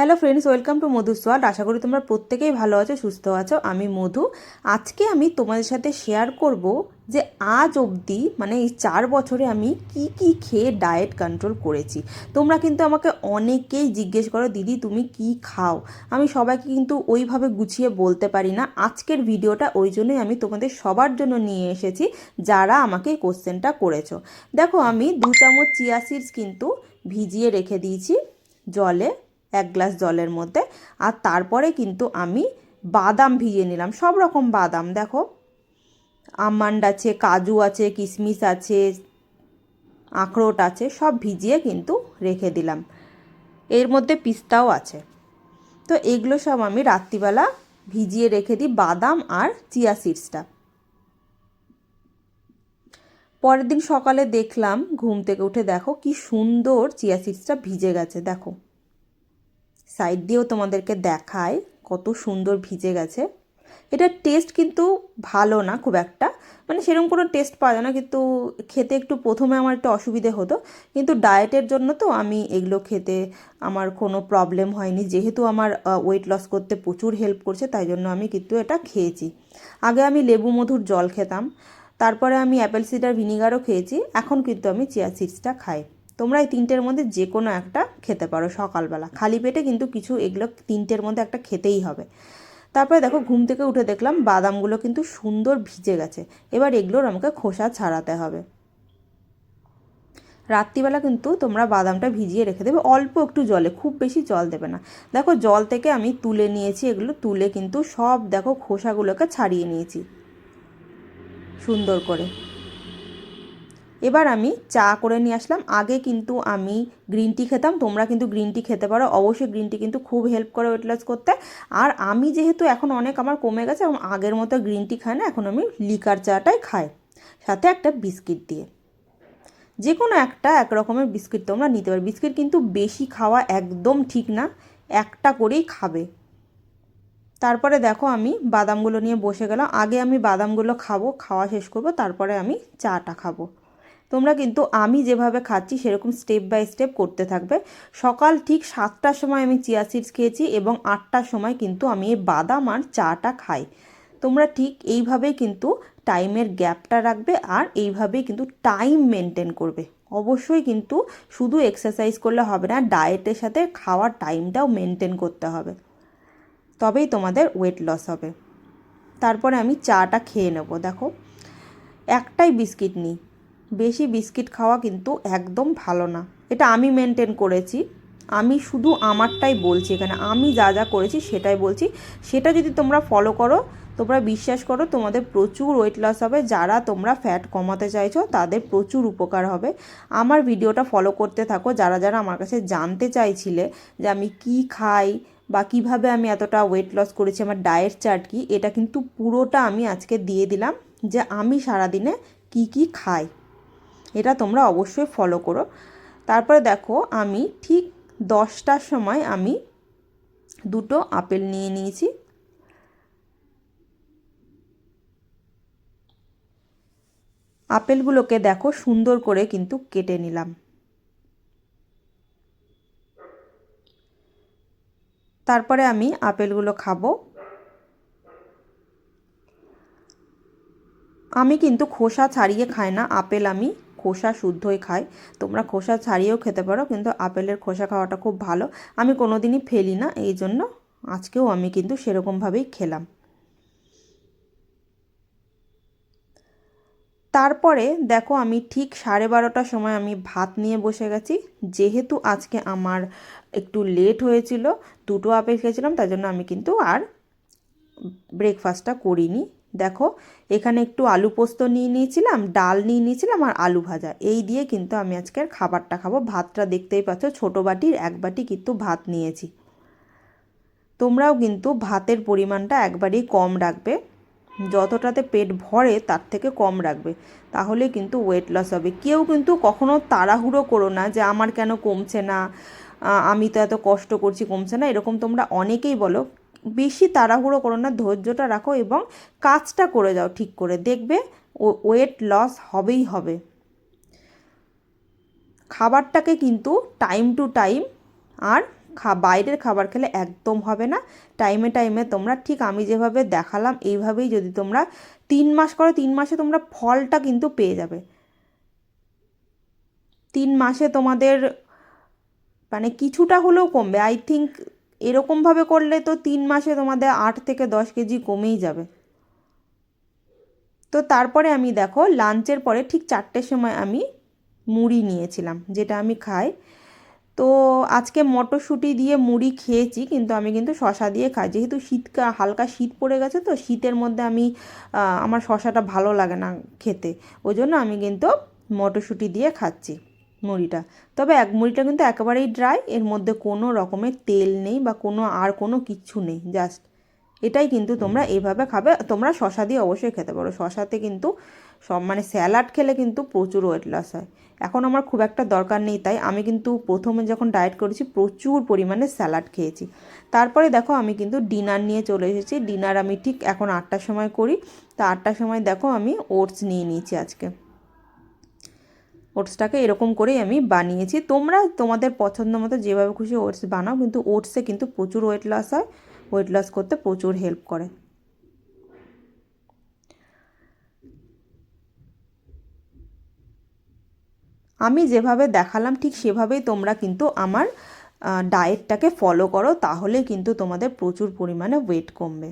Hello friends welcome to Madhu সোয়াল আশা করি তোমরা প্রত্যেকেই ভালো আছো, সুস্থ আছো। আমি মধু। আজকে আমি তোমাদের সাথে শেয়ার করব যে আজ অবধি মানে এই চার বছরে আমি কি কি খেয়ে ডায়েট কন্ট্রোল করেছি। তোমরা কিন্তু আমাকে অনেকেই জিজ্ঞেস করো, দিদি, তুমি কি খাও? আমি সবাইকে কিন্তু ওইভাবে গুছিয়ে বলতে পারি না। আজকের ভিডিওটা ওই জন্যই আমি তোমাদের সবার জন্য নিয়ে এসেছি, যারা আমাকে কোশ্চেনটা করেছ। দেখো, আমি দু চামচ চিয়া সিডস কিন্তু ভিজিয়ে রেখে দিয়েছি জলে। এক গ্লাস জলের মধ্যে আর তারপরে কিন্তু আমি বাদাম ভিজিয়ে নিলাম, সব রকম বাদাম। দেখো, আমন্ড আছে, কাজু আছে কিশমিশ আছে, আখরোট আছে, সব ভিজিয়ে কিন্তু রেখে দিলাম। এর মধ্যে পিস্তাও আছে। তো এগুলো সব আমি রাত্রিবেলা ভিজিয়ে রেখে দিই বাদাম আর চিয়া সিডসটা। পরের দিন সকালে দেখলাম, ঘুম থেকে উঠে দেখো কি সুন্দর চিয়া সিডসটা ভিজে গেছে, দেখো। সাইড দিয়েও তোমাদেরকে দেখায় কত সুন্দর ভিজে গেছে। এটার টেস্ট কিন্তু ভালো না খুব একটা। মানে সেরকম কোনো টেস্ট পাওয়া যায় না, কিন্তু খেতে একটু প্রথমে আমার একটু অসুবিধে হতো। কিন্তু ডায়েটের জন্য তো আমি এগুলো খেতে আমার কোনো প্রবলেম হয়নি। যেহেতু আমার ওয়েট লস করতে প্রচুর হেল্প করছে, তাই জন্য আমি কিন্তু এটা খেয়েছি। আগে আমি লেবু মধুর জল খেতাম, তারপরে আমি অ্যাপেল সিডার ভিনিগারও খেয়েছি, এখন কিন্তু আমি চিয়া সিডসটা খাই। তোমরা এই তিনটের মধ্যে যে কোনো একটা খেতে পারো সকালবেলা। খালি পেটে কিন্তু কিছু এগুলো তিনটের মধ্যে একটা খেতেই হবে। তারপরে দেখো, ঘুম থেকে উঠে দেখলাম বাদামগুলো কিন্তু সুন্দর ভিজে গেছে। এবার এগুলোর আমাকে খোসা ছাড়াতে হবে। রাত্রিবেলা কিন্তু তোমরা বাদামটা ভিজিয়ে রেখে দেবে, অল্প একটু জলে, খুব বেশি জল দেবে না। দেখো, জল থেকে আমি তুলে নিয়েছি এগুলো, তুলে কিন্তু সব দেখো খোসাগুলোকে ছাড়িয়ে নিয়েছি। সুন্দর করে। এবার আমি চা করে নিয়ে আসলাম। আগে কিন্তু আমি গ্রিন টি খেতাম, তোমরা কিন্তু গ্রিন টি খেতে পারো। অবশ্যই গ্রিন টি কিন্তু খুব হেল্প করে ওয়েট লস করতে। আর আমি যেহেতু এখন অনেক আমার কমে গেছে এবং আগের মতো গ্রিন টি খাই না, এখন আমি লিকার চাটাই খাই। সাথে একটা বিস্কিট দিয়ে। যে কোনো একটা এক রকমের বিস্কিট তোমরা নিতে পারো। বিস্কিট কিন্তু বেশি খাওয়া একদম ঠিক না। একটা করেই খাবে। তারপরে দেখো আমি বাদামগুলো নিয়ে বসে গেলাম। আগে আমি বাদামগুলো খাব, খাওয়া শেষ করব, তারপরে আমি চাটা খাব। তোমরা কিন্তু আমি যেভাবে খাচ্ছি সেরকম স্টেপ বাই স্টেপ করতে থাকবে। সকাল ঠিক সাতটার সময় আমি চিয়া সিডস খেয়েছি এবং আটটার সময় কিন্তু আমি এই বাদাম আর চাটা খাই। তোমরা ঠিক এইভাবেই কিন্তু টাইমের গ্যাপটা রাখবে আর এইভাবেই কিন্তু টাইম মেনটেন করবে। অবশ্যই কিন্তু শুধু এক্সারসাইজ করলে হবে না ডায়েটের সাথে খাওয়ার টাইমটাও মেনটেন করতে হবে। তবেই তোমাদের ওয়েট লস হবে। তারপরে আমি চাটা খেয়ে নেব, দেখো। একটাই বিস্কিট নিই। বেশি বিস্কিট খাওয়া কিন্তু একদম ভালো না। এটা আমি মেনটেন করেছি। আমি শুধু আমারটাই বলছি এখানে। আমি যা যা করেছি সেটাই বলছি। সেটা যদি তোমরা ফলো করো, তোমরা বিশ্বাস করো, তোমাদের প্রচুর ওয়েট লস হবে। যারা তোমরা ফ্যাট কমাতে চাইছো, তাদের প্রচুর উপকার হবে। আমার ভিডিওটা ফলো করতে থাকো। যারা যারা আমার কাছে জানতে চাইছিলে যে আমি কি খাই বা কীভাবে আমি এতটা ওয়েট লস করেছি, আমার ডায়েট চার্ট কি, এটা কিন্তু পুরোটা আমি আজকে দিয়ে দিলাম যে আমি সারাদিনে কি কি খাই। এটা তোমরা অবশ্যই ফলো করো। তারপরে দেখো, আমি ঠিক দশটার সময় আমি দুটো আপেল নিয়ে নিয়েছি। আপেলগুলোকে দেখো সুন্দর করে কিন্তু কেটে নিলাম। তারপরে আমি আপেলগুলো খাব। আমি কিন্তু খোসা ছাড়িয়ে খাই না, আপেল আমি খোসা শুদ্ধই খাই। তোমরা খোসা ছাড়িয়েও খেতে পারো, কিন্তু আপেলের খোসা খাওয়াটা খুব ভালো। আমি কোনো দিনই ফেলি না, এই জন্য আজকেও আমি কিন্তু সেরকমভাবেই খেলাম। তারপরে দেখো আমি ঠিক সাড়ে বারোটার সময় আমি ভাত নিয়ে বসে গেছি। যেহেতু আজকে আমার একটু লেট হয়েছিল, দুটো আপেল খেয়েছিলাম তাই জন্য আমি কিন্তু আর ব্রেকফাস্টটা করিনি। দেখো, এখানে একটু আলু পোস্ত নিয়ে নিয়েছিলাম, ডাল নিয়ে নিয়েছিলাম আর আলু ভাজা। এই দিয়ে কিন্তু আমি আজকের খাবারটা খাব। ভাতটা দেখতেই পাচ্ছ, ছোটো বাটির এক বাটি কিন্তু ভাত নিয়েছি। তোমরাও কিন্তু ভাতের পরিমাণটা একবারেই কম রাখবে। যতটাতে পেট ভরে তার থেকে কম রাখবে। তাহলে কিন্তু ওয়েট লস হবে। কেউ কিন্তু কখনো তাড়াহুড়ো করো না যে আমার কেন কমছে না আমি তো এত কষ্ট করছি, কমছে না। এরকম তোমরা অনেকেই বলো। বেশি তাড়াহুড়ো করো না, ধৈর্যটা রাখো এবং কাজটা করে যাও ঠিক করে। দেখবে ওয়েট লস হবেই হবে। খাবারটাকে কিন্তু টাইম টু টাইম আর খা, বাইরের খাবার খেলে একদম হবে না। টাইমে টাইমে তোমরা, ঠিক আমি যেভাবে দেখালাম, এইভাবেই যদি তোমরা তিন মাস করো, তিন মাসে তোমরা ফলটা কিন্তু পেয়ে যাবে। তিন মাসে তোমাদের মানে কিছুটা হলেও কমবে। আই থিঙ্ক এরকমভাবে করলে তো তিন মাসে তোমাদের আট থেকে দশ কেজি কমেই যাবে। তো তারপরে আমি দেখো লাঞ্চের পরে ঠিক চারটের সময় আমি মুড়ি নিয়েছিলাম, যেটা আমি খাই। তো আজকে মটরশুঁটি দিয়ে মুড়ি খেয়েছি, কিন্তু আমি কিন্তু শশা দিয়ে খাই। যেহেতু শীতকা, হালকা শীত পড়ে গেছে তো, শীতের মধ্যে আমি আমার শশাটা ভালো লাগে না খেতে। ওই জন্য আমি কিন্তু মটরশুঁটি দিয়ে খাচ্ছি। মুড়িটা। তবে এক মুড়িটা কিন্তু একেবারেই ড্রাই এর মধ্যে কোনো রকমের তেল নেই বা কোনো আর কোনো কিচ্ছু নেই জাস্ট এটাই কিন্তু তোমরা এইভাবে খাবে। তোমরা শশা দিয়ে অবশ্যই খেতে পারো। শশাতে কিন্তু সব মানে স্যালাড খেলে কিন্তু প্রচুর ওয়েট লস হয়। এখন আমার খুব একটা দরকার নেই তাই আমি কিন্তু প্রথমে যখন ডায়েট করেছি প্রচুর পরিমাণে স্যালাড খেয়েছি। তারপরে দেখো আমি কিন্তু ডিনার নিয়ে চলে এসেছি। ডিনার আমি ঠিক এখন আটটার সময় করি। তা আটটার সময় দেখো আমি ওটস নিয়ে নিয়েছি আজকে। ওটসটাকে এরকম করেই আমি বানিয়েছি। তোমরা তোমাদের পছন্দ মতো যেভাবে খুশি ওটস বানাও, কিন্তু ওটসে কিন্তু প্রচুর ওয়েট লস হয় ওয়েট লস করতে প্রচুর হেল্প করে। আমি যেভাবে দেখালাম, ঠিক সেভাবেই তোমরা কিন্তু আমার ডায়েটটাকে ফলো করো তাহলে কিন্তু তোমাদের প্রচুর পরিমাণে ওয়েট কমবে।